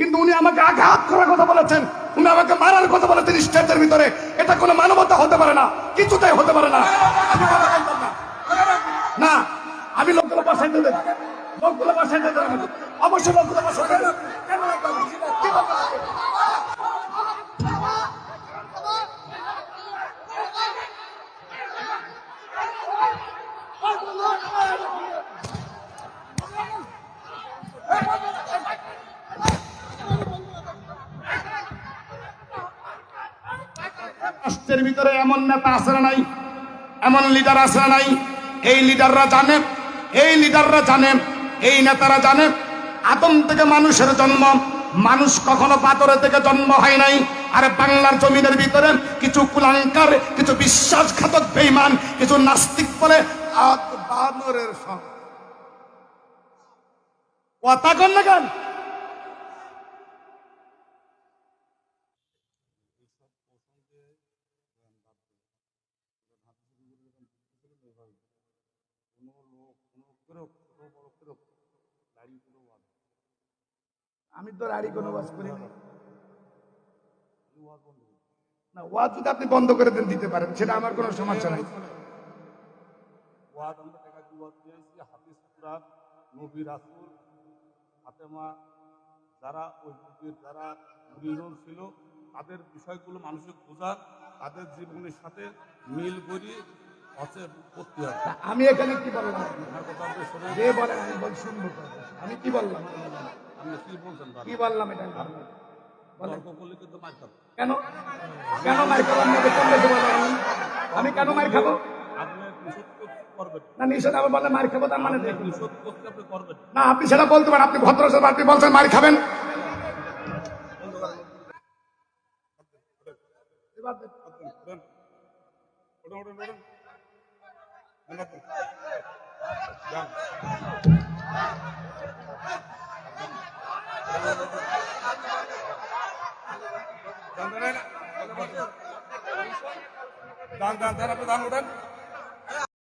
কিন্তু উনি আমাকে আঘাত করার কথা বলেছেন। উনি আমাকে মারার কথা বলেছেন স্টেজের ভিতরে। এটা কোনো মানবতা হতে পারে না কিছুটাই হতে পারে না। না। আমি লোকগুলো বাসায় দেবেন লোকগুলো বাসায় দেবেন অবশ্যই লোকগুলো বাসায় দেবেন কেন একদম? কি বলব? রাষ্ট্রের ভিতরে এমন নেতা না নাই? এমন লিডার না নাই? এই লিডাররা জানে, এই লিডাররা জানে, এই নেতারা জানে। আদম থেকে মানুষের জন্ম, মানুষ কখনো পাথরে থেকে জন্ম হয় নাই। আর বাংলার জমিনের ভিতরে কিছু কুলাঙ্কার, কিছু বিশ্বাসঘাতক বেইমান কিছু নাস্তিক বলে আমি তো রাড়ি কোনো ওয়াজ করি না। ওয়াজ যদি আপনি বন্ধ করে দেন, দিতে পারেন, সেটা আমার কোনো সমস্যা নাই। যারা ওই যুগের যারা ছিল, তাদের বিষয়গুলো মানুষের বোঝা তাদের জীবনের সাথে মিল করি আমি এখানে কি বললাম? যে বলেন আমি বল শুনব আমি কি বললাম? আপনি কি বললাম এটা কেন? কেন মার খাব? আমি কোন মার খাব? আপনি নিষেধ করতে করবেন না নিষেধ আমি বললে মার খাব তার মানে না আপনি সেটা বলতে পারেন। আপনি ভদ্র সাহেব, আপনি বলছেন মার খাবেন। এবার দেখুন। ওঠেন ওঠেন ওঠেন ওঠেন ওঠেন যান দান দান দান দান আপনি দান ওঠেন